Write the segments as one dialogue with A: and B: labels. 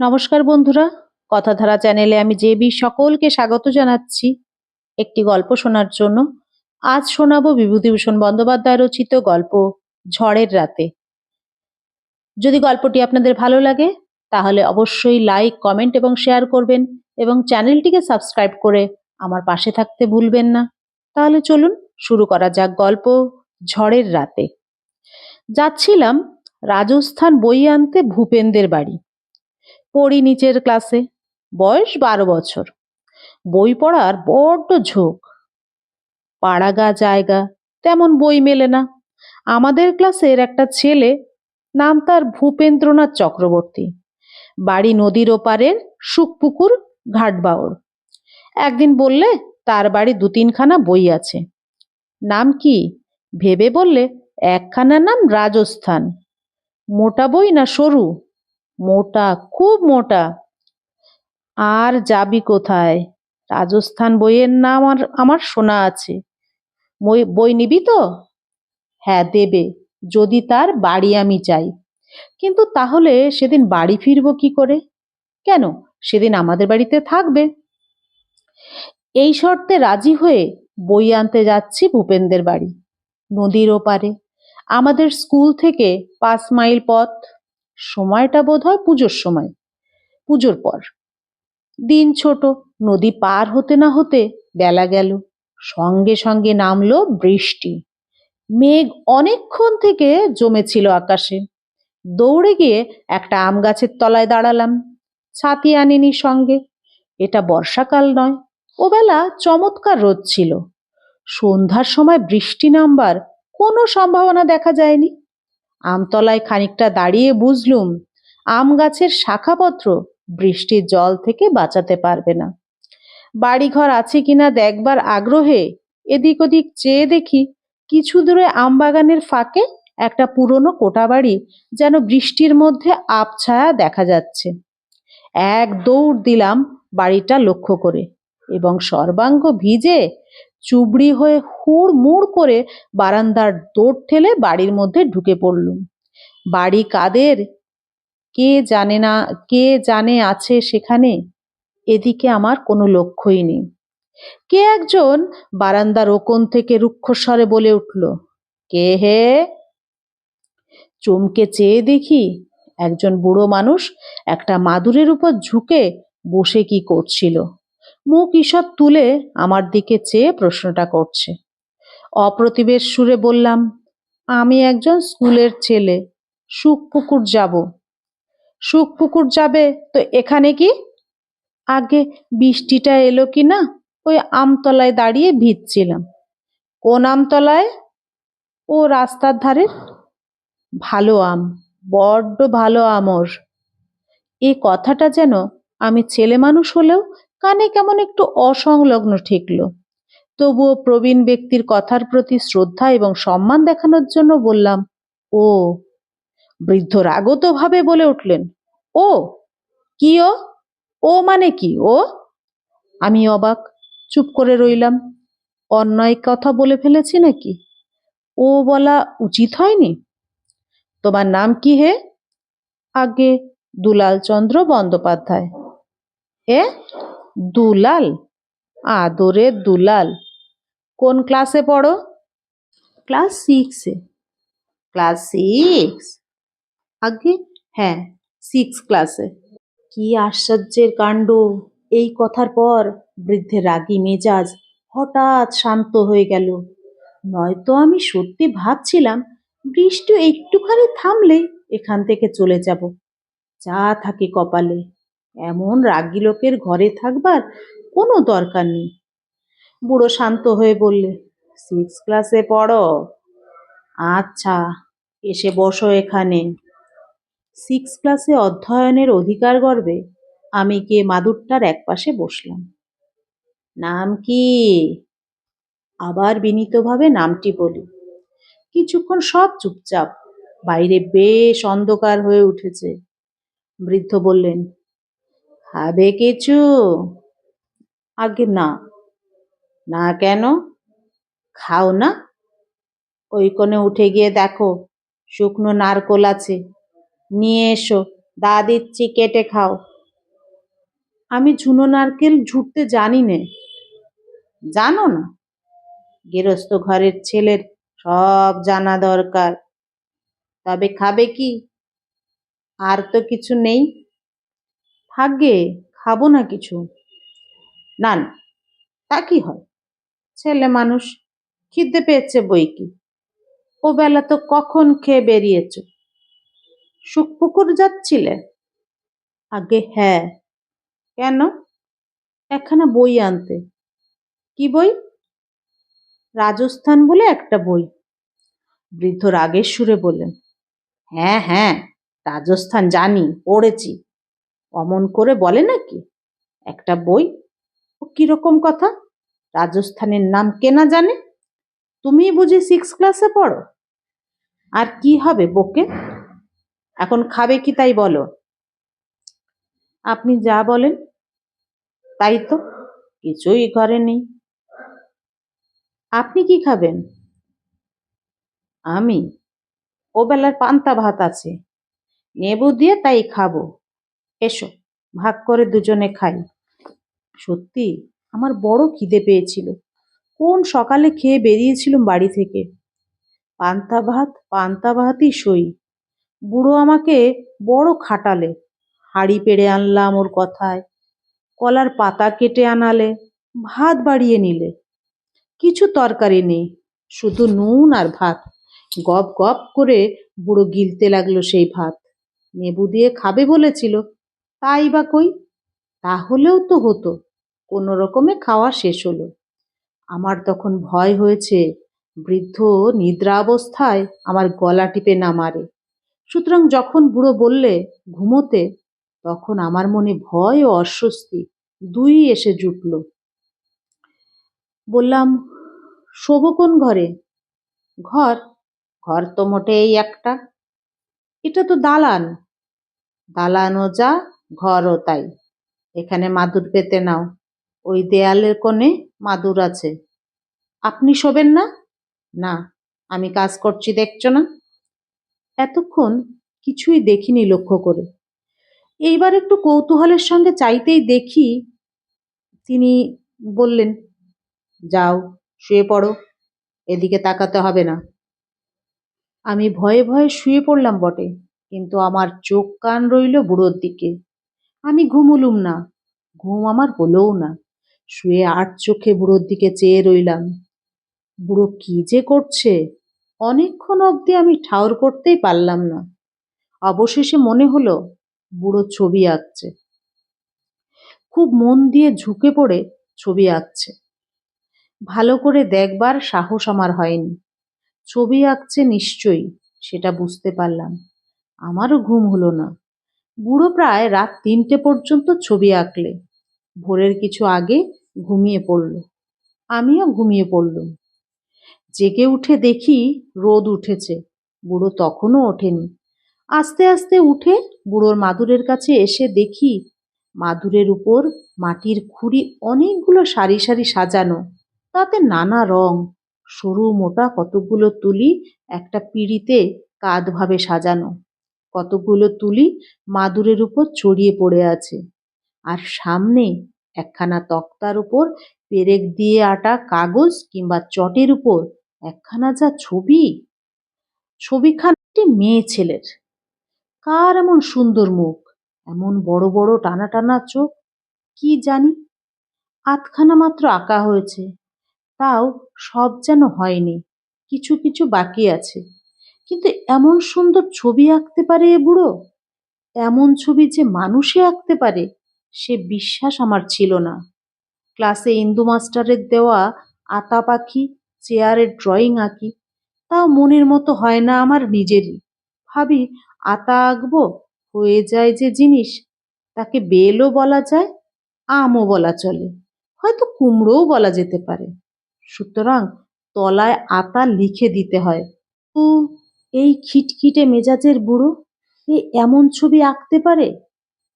A: নমস্কার বন্ধুরা, কথাধারা চ্যানেলে আমি জেবি সকলকে স্বাগত জানাচ্ছি। একটি গল্প শোনার জন্য আজ শোনাবো বিভূতিভূষণ বন্দ্যোপাধ্যায় রচিত গল্প, ঝড়ের রাতে। যদি গল্পটি আপনাদের ভালো লাগে, তাহলে অবশ্যই লাইক, কমেন্ট এবং শেয়ার করবেন এবং চ্যানেলটিকে সাবস্ক্রাইব করে আমার পাশে থাকতে ভুলবেন না। তাহলে চলুন শুরু করা যাক গল্প, ঝড়ের রাতে। যাচ্ছিলাম রাজস্থান বই আনতে ভূপেনদের বাড়ি। পড়ি নিচের ক্লাসে বয়স বারো বছর। বই পড়ার বড্ড ঝোঁক। পাড়াগা জায়গা, তেমন বই মেলে না। আমাদের ক্লাসের একটা ছেলে, নাম তার ভূপেন্দ্রনাথ চক্রবর্তী। বাড়ি নদীর ওপারের সুখপুকুর ঘাটবাউর একদিন বললে, তার বাড়ি দু তিনখানা বই আছে। নাম কি? ভেবে বললে, একখানা নাম রাজস্থান। মোটা বই না সরু? মোটা, খুব মোটা। আর যাবি কোথায়? রাজস্থান বইয়ের নাম আর আমার শোনা আছে। বই নিবি তো? হ্যাঁ দেবে। যদি তার বাড়ি আমি চাই কিন্তু তাহলে সেদিন বাড়ি ফিরবো কি করে? কেন? সেদিন আমাদের বাড়িতে থাকবে। এই শর্তে রাজি হয়ে বই আনতে যাচ্ছি ভূপেনদের বাড়ি, নদীর ওপারে। আমাদের স্কুল থেকে পাঁচ মাইল পথ। সময়টা বোধ হয় পুজোর সময়। পুজোর পর। দিন ছোট, নদী পার হতে না হতে বেলা গেল। সঙ্গে সঙ্গে নামলো বৃষ্টি। মেঘ অনেকক্ষণ থেকে জমেছিল আকাশে। দৌড়ে গিয়ে একটা আম গাছের তলায় দাঁড়ালাম। ছাতি আনিনি সঙ্গে। এটা বর্ষাকাল নয়, ওবেলা চমৎকার রোদ ছিল। সন্ধ্যার সময় বৃষ্টি নামবার কোনো সম্ভাবনা দেখা যায়নি। আমতলায় খানিকটা দাঁড়িয়ে বুঝলুম, আম গাছের শাখাপত্র বৃষ্টির জল থেকে বাঁচাতে পারবে না। বাড়িঘর আছে কিনা দেখবার আগ্রহে এদিক ওদিক চেয়ে দেখি কিছু দূরে আমবাগানের ফাঁকে একটা পুরনো কোটাবাড়ি যেন বৃষ্টির মধ্যে আবছায়া দেখা যাচ্ছে। এক দৌড় দিলাম বাড়িটা লক্ষ্য করে এবং সর্বাঙ্গ ভিজে চুবড়ি হয়ে হুড় মুড় করে বারান্দার দৌড় ঠেলে বাড়ির মধ্যে ঢুকে পড়লুম। বাড়ি কাদের? কে জানে না, কে জানে আছে সেখানে? এদিকে আমার কোনো লক্ষ্যই নেই। কে একজন বারান্দার ওকন থেকে রুক্ষস্বরে বলে উঠল, কে হে? চমকে চেয়ে দেখি একজন বুড়ো মানুষ একটা মাদুরের উপর ঝুঁকে বসে কি করছিল। মুখ ঈষৎ তুলে আমার দিকে চেয়ে প্রশ্নটা করছে। অপ্রতিবেশ সুরে বললাম, আমি একজন স্কুলের ছেলে, সুখপুকুর যাব। সুখপুকুর যাবে? তো এখানে কি? আগে বৃষ্টিটা এলো কি না, ওই আমতলায় দাঁড়িয়ে ভিজছিলাম। কোন আমতলায়? ও রাস্তার ধারে। ভালো আম, বড্ড ভালো আমর এই কথাটা যেন আমি ছেলে মানুষ হলেও কানে কেমন একটু অসংলগ্ন ঠেকলো। তবুও প্রবীণ ব্যক্তির কথার প্রতি শ্রদ্ধা এবং সম্মান দেখানোর জন্য বললাম, ও, বৃদ্ধ রাগত ভাবে বলে উঠলেন, ও, কি ও? ও মানে কি, ও? আমি অবাক, চুপ করে রইলাম, অন্যায় কথা বলে ফেলেছি নাকি? ও বলা উচিত হয়নি? তোমার নাম কি হে? আগে দুলাল চন্দ্র বন্দ্যোপাধ্যায়। এ? দুলাল? আদরে দুলাল। কোন ক্লাসে পড়ো? ক্লাস সিক্সে ক্লাস সিক্স আগে? হ্যাঁ সিক্স ক্লাসে কি আশ্চর্যের কাণ্ড! এই কথার পর বৃদ্ধের রাগী মেজাজ হঠাৎ শান্ত হয়ে গেল। নয়তো আমি সত্যি ভাবছিলাম, বৃষ্টি একটুখানি থামলে এখান থেকে চলে যাব। যা থাকে কপালে। এমন রাগী লোকের ঘরে থাকবার কোনো দরকার নেই। বুড়ো শান্ত হয়ে বললে সিক্স ক্লাসে পড়ো। আচ্ছা এসে বসো এখানে। সিক্স ক্লাসে অধ্যয়নের অধিকার গর্বে আমি গিয়ে মাদুরটার একপাশে বসলাম। নাম কি? আবার বিনীতভাবে নামটি বলি। কিছুক্ষণ সব চুপচাপ, বাইরে বেশ অন্ধকার হয়ে উঠেছে। বৃদ্ধ বললেন খাবে কিছু? আগে না। না কেন? খাও না। ওই কোণে উঠে গিয়ে দেখো, শুকনো নারকোল আছে। নিয়ে এসো, দা দিচ্ছি, কেটে খাও। আমি ঝুনো নারকেল ঝুড়তে জানি নে জানো না? গেরস্ত ঘরের ছেলের সব জানা দরকার। তবে খাবে কি? আর তো কিছু নেই। থাকবে খাব না কিছু। না না, তা কি হয়? ছেলে মানুষ খিদে পেয়েছে বই কি? ও বেলা তো কখন খেয়ে বেরিয়েছ? শুকপুকুর যাচ্ছিলে? আগে হ্যাঁ। কেন? একখানা বই আনতে। কি বই? রাজস্থান বলে একটা বই। বৃদ্ধ রাগের সুরে বললেন হ্যাঁ হ্যাঁ রাজস্থান জানি, পড়েছি। অমন করে বলে নাকি? একটা বই? ও কীরকম কথা? রাজস্থানের নাম কেনা জানে? তুমি বুঝি সিক্স ক্লাসে পড়ো? আর কি হবে বকে? এখন খাবে কি তাই বলো? আপনি যা বলেন, তাই তো, কিছুই ঘরে নেই। আপনি কি খাবেন? আমি? ও বেলার পান্তা ভাত আছে। নেবু দিয়ে তাই খাব। এসো, ভাগ করে দুজনে খাই। সত্যি, আমার বড় খিদে পেয়েছিল। কোন সকালে খেয়ে বেরিয়েছিলাম বাড়ি থেকে? পান্তা ভাত, পান্তা ভাতই সই। বুড়ো আমাকে বড় খাটালে। হাড়ি পেড়ে আনলাম ওর কথায়। কলার পাতা কেটে আনালে। ভাত বাড়িয়ে নিলে। কিছু তরকারি নেই, শুধু নুন আর ভাত। গপ গপ করে বুড়ো গিলতে লাগল সেই ভাত। নেবু দিয়ে খাবে বলেছিল। তাই বা কই? তাহলেও তো হতো। কোনো রকমে খাওয়া শেষ হলো। আমার তখন ভয় হয়েছে, বৃদ্ধ নিদ্রাবস্থায় আমার গলা টিপে না মারে। সুতরাং যখন বুড়ো বললে ঘুমোতে, তখন আমার মনে ভয় ও অস্বস্তি দুই এসে জুটল। বললাম, শোবো কোন ঘরে? ঘর ঘর তো মোটেই একটা। এটা তো দালান। দালানও যা ঘরও তাই। এখানে মাদুর পেতে নাও। ওই দেয়ালের কোণে মাদুর আছে। আপনি শোবেন না? না, আমি কাজ করছি, দেখছ না? এতক্ষণ কিছুই দেখিনি লক্ষ্য করে। এইবার একটু কৌতূহলের সঙ্গে চাইতেই দেখি তিনি বললেন, যাও, শুয়ে পড়ো, এদিকে তাকাতে হবে না। আমি ভয়ে ভয়ে শুয়ে পড়লাম বটে, কিন্তু আমার চোখ কান রইল বুড়োর দিকে। আমি ঘুমুলুম না। ঘুম আমার হলোও না। শুয়ে আট চোখে বুড়োর দিকে চেয়ে রইলাম। বুড়ো কি যে করছে? অনেকক্ষণ অবধি আমি ঠাউর করতেই পারলাম না। অবশেষে মনে হলো, বুড়ো ছবি আঁকছে। খুব মন দিয়ে ঝুঁকে পড়ে ছবি আঁকছে। ভালো করে দেখবার সাহস আমার হয়নি। ছবি আঁকছে নিশ্চয়ই, সেটা বুঝতে পারলাম। আমারও ঘুম হলো না। বুড়ো প্রায় রাত তিনটে পর্যন্ত ছবি আঁকলে। ভোরের কিছু আগে ঘুমিয়ে পড়ল। আমিও ঘুমিয়ে পড়লুম। জেগে উঠে দেখি রোদ উঠেছে। বুড়ো তখনও ওঠেনি। আস্তে আস্তে উঠে বুড়োর মাদুরের কাছে এসে দেখি মাদুরের উপর মাটির খুঁড়ি অনেকগুলো সারি সারি সাজানো। তাতে নানা রং, সরু মোটা কতগুলো তুলি একটা পিঁড়িতে কাঁধভাবে সাজানো। কতগুলো তুলি মাদুরের উপর ছড়িয়ে পড়ে আছে। আর সামনে একখানা তক্তার উপর পেরেক দিয়ে আটা কাগজ কিংবা চটের উপর একখানা যা ছবি। ছবিখানটি মেয়ে ছেলের। কার এমন সুন্দর মুখ, এমন বড় বড় টানা টানা চোখ, কি জানি? আধখানা মাত্র আঁকা হয়েছে, তাও সব যেন হয়নি, কিছু কিছু বাকি আছে। কিন্তু এমন সুন্দর ছবি আঁকতে পারে এ বুড়ো? এমন ছবি যে মানুষে আঁকতে পারে, সে বিশ্বাস আমার ছিল না। ক্লাসে ইন্দু মাস্টারের দেওয়া আতা পাখি, চেয়ারের ড্রয়িং আঁকি, তাও মনের মতো হয় না আমার নিজেরই। ভাবি, আতা আঁকবো, হয়ে যায় যে জিনিস, তাকে বেলও বলা যায়, আমও বলা চলে। হয়তো কুমড়োও বলা যেতে পারে। সুতরাং তলায় আতা লিখে দিতে হয়। ও এই খিটখিটে মেজাজের বুড়ো? এ এমন ছবি আঁকতে পারে?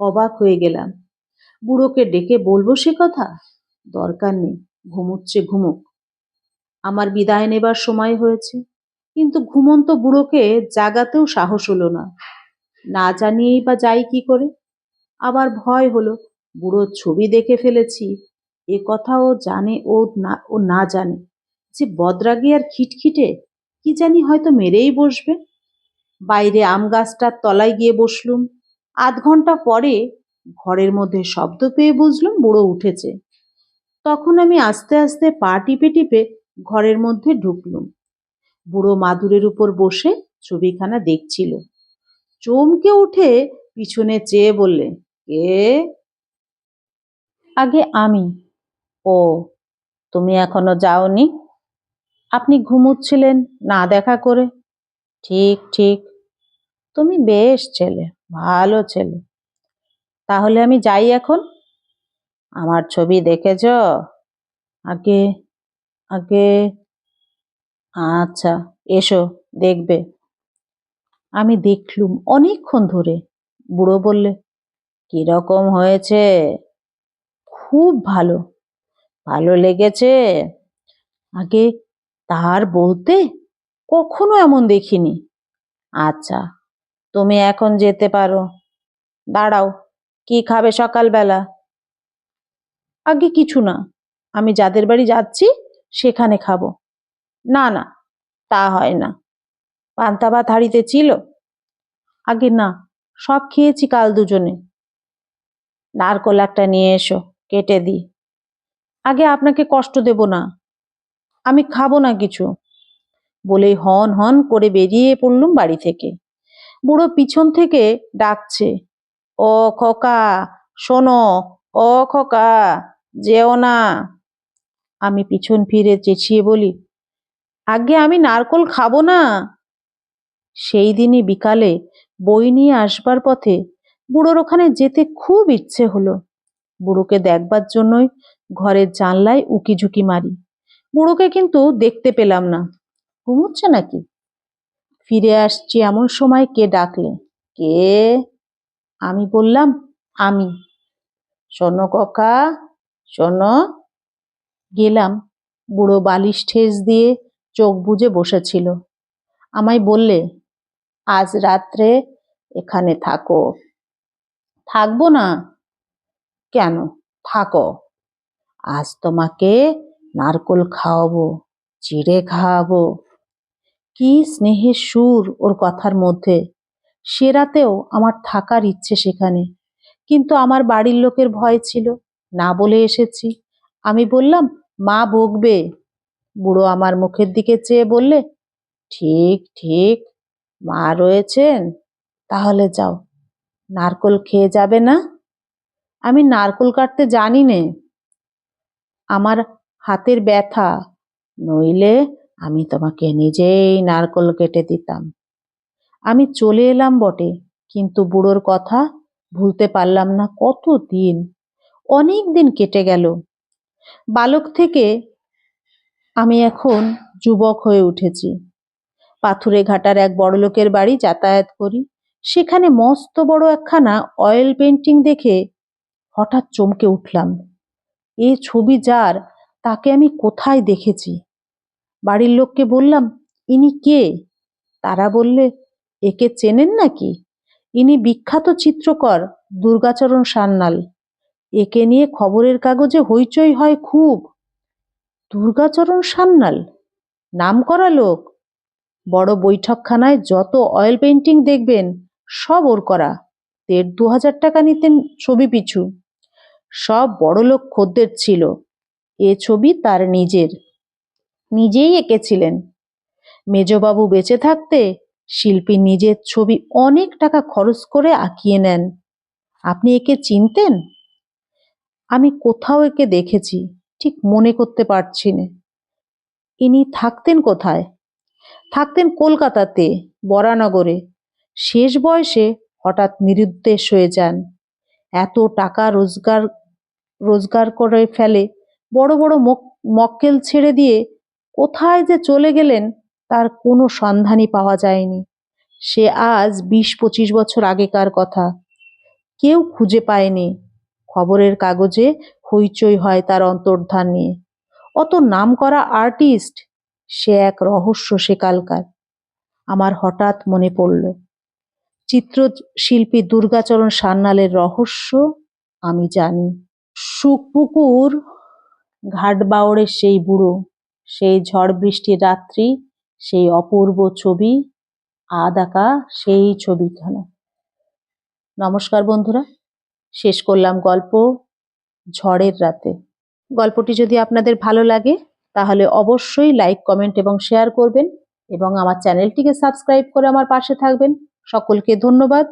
A: অবাক হয়ে গেলাম। বুড়োকে ডেকে বলব সে কথা? দরকার নেই, ঘুমুচ্ছে, ঘুমুক। আমার বিদায় নেবার সময় হয়েছে, কিন্তু ঘুমন্ত বুড়োকে জাগাতেও সাহস হলো না। না জানিয়েই বা যাই কি করে? আবার ভয় হলো বুড়োর ছবি দেখে ফেলেছি, এ কথা ও জানে ও না ও না জানে। যে বদরাগী আর খিটখিটে কি জানি হয়তো মেরেই বসবে। বাইরে আম গাছটার তলায় গিয়ে বসলুম। আধ ঘণ্টা পরে ঘরের মধ্যে শব্দ পেয়ে বুঝলুম বুড়ো উঠেছে। তখন আমি আস্তে আস্তে পা টিপে টিপে ঘরের মধ্যে ঢুকলুম। বুড়ো মাদুরের উপর বসে ছবিখানা দেখছিল। চমকে উঠে পিছনে চেয়ে বললে, কে? আগে আমি। ও, তুমি এখনও যাওনি? আপনি ঘুমুচ্ছিলেন, না দেখা করে? ঠিক ঠিক। তুমি বেশ ছেলে, ভালো ছেলে। তাহলে আমি যাই এখন? আমার ছবি দেখেছ? আগে আগে। আচ্ছা এসো, দেখবে। আমি দেখলুম অনেকক্ষণ ধরে। বুড়ো বললে কীরকম হয়েছে? খুব ভালো। ভালো লেগেছে? আগে তার বলতে কখনো এমন দেখিনি। আচ্ছা তুমি এখন যেতে পারো। দাঁড়াও, কি খাবে সকালবেলা? আগে কিছু না, আমি যাদের বাড়ি যাচ্ছি সেখানে খাব। না না, তা হয় না। পান্তা ভাত হাঁড়িতে ছিল। আগে না, সব খেয়েছি কাল দুজনে। নারকোল একটা নিয়ে এসো, কেটে দিই। আগে আপনাকে কষ্ট দেব না। আমি খাব না কিছু। বলেই হন হন করে বেরিয়ে পড়লুম বাড়ি থেকে। বুড়ো পিছন থেকে ডাকছে, ও খোকা, শোনো, ও খোকা, যেও না। আমি পিছন ফিরে চেঁচিয়ে বলি, আগে আমি নারকোল খাব না? সেই দিনই বিকালে বই নিয়ে আসবার পথে বুড়োর ওখানে যেতে খুব ইচ্ছে হলো। বুড়োকে দেখবার জন্যই ঘরের জানলায় উকি ঝুঁকি মারি। বুড়োকে কিন্তু দেখতে পেলাম না। ঘুমুচ্ছে নাকি? ফিরে আসছি এমন সময় কে ডাকলে? কে? আমি বললাম, আমি। শোনো ককা, শোনো। গেলাম। বুড়ো বালিশ ঠেস দিয়ে চোখ বুজে বসেছিল। আমায় বললে, আজ রাত্রে এখানে থাকো। থাকব না? কেন? থাকো। আজ তোমাকে নারকোল খাওয়াবো চিড়ে খাওয়াবো। কি স্নেহের সুর ওর কথার মধ্যে। সে রাতেও আমার থাকার ইচ্ছে সেখানে। কিন্তু আমার বাড়ির লোকের ভয় ছিল, না বলে এসেছি। আমি বললাম, মা বকবে। বুড়ো আমার মুখের দিকে চেয়ে বললে, ঠিক ঠিক, মা রয়েছেন, তাহলে যাও। নারকোল খেয়ে যাবে না? আমি নারকোল কাটতে জানি নে। আমার হাতের ব্যথা, নইলে আমি তোমাকে নিজেই নারকোল কেটে দিতাম। আমি চলে এলাম বটে, কিন্তু বুড়োর কথা ভুলতে পারলাম না কত দিন, অনেক দিন কেটে গেল। বালক থেকে আমি এখন যুবক হয়ে উঠেছি। পাথুরে ঘাটার এক বড়লোকের বাড়ি যাতায়াত করি। সেখানে মস্ত বড় একখানা অয়েল পেন্টিং দেখে হঠাৎ চমকে উঠলাম। এ ছবি যার তাকে আমি কোথায় দেখেছি? বাড়ির লোককে বললাম, ইনি কে? তারা বললে, একে চেনেন নাকি? ইনি বিখ্যাত চিত্রকর দুর্গাচরণ সান্যাল। একে নিয়ে খবরের কাগজে হইচই হয় খুব। দুর্গাচরণ সান্যাল? নাম করা লোক। বড় বৈঠকখানায় যত অয়েল পেন্টিং দেখবেন, সব ওর করা। দেড় দু হাজার টাকা নিতেন ছবি পিছু। সব বড়লোক খদ্দের ছিল। এ ছবি তার নিজের। নিজেই এঁকেছিলেন। মেজবাবু বেঁচে থাকতে শিল্পী নিজের ছবি অনেক টাকা খরচ করে আঁকিয়ে নেন। আপনি একে চিনতেন? আমি কোথাও একে দেখেছি, ঠিক মনে করতে পারছি না। ইনি থাকতেন কোথায়? থাকতেন কলকাতাতে, বরানগরে। শেষ বয়সে হঠাৎ নিরুদ্দেশ হয়ে যান। এত টাকা রোজগার রোজগার করে ফেলে বড় বড় মক- মক্কেল ছেড়ে দিয়ে কোথায় যে চলে গেলেন তার কোনো সন্ধানই পাওয়া যায়নি। সে আজ বিশ পঁচিশ বছর আগেকার কথা। কেউ খুঁজে পায়নি। খবরের কাগজে হইচই হয় তার অন্তর্ধান নিয়ে। অত নামকরা আর্টিস্ট, সে এক রহস্য সেকালকার। আমার হঠাৎ মনে পড়ল, চিত্রশিল্পী দুর্গাচরণ সান্যালের রহস্য আমি জানি। সুখপুকুর ঘাট বাওড়ের সেই বুড়ো, সেই ঝড় বৃষ্টির রাত্রি, সেই অপূর্ব ছবি আদ আঁকা সেই ছবিখানা। নমস্কার বন্ধুরা, শেষ করলাম গল্প ঝড়ের রাতে। গল্পটি যদি আপনাদের ভালো লাগে, তাহলে অবশ্যই লাইক, কমেন্ট এবং শেয়ার করবেন এবং আমার চ্যানেলটিকে সাবস্ক্রাইব করে আমার পাশে থাকবেন। সকলকে ধন্যবাদ।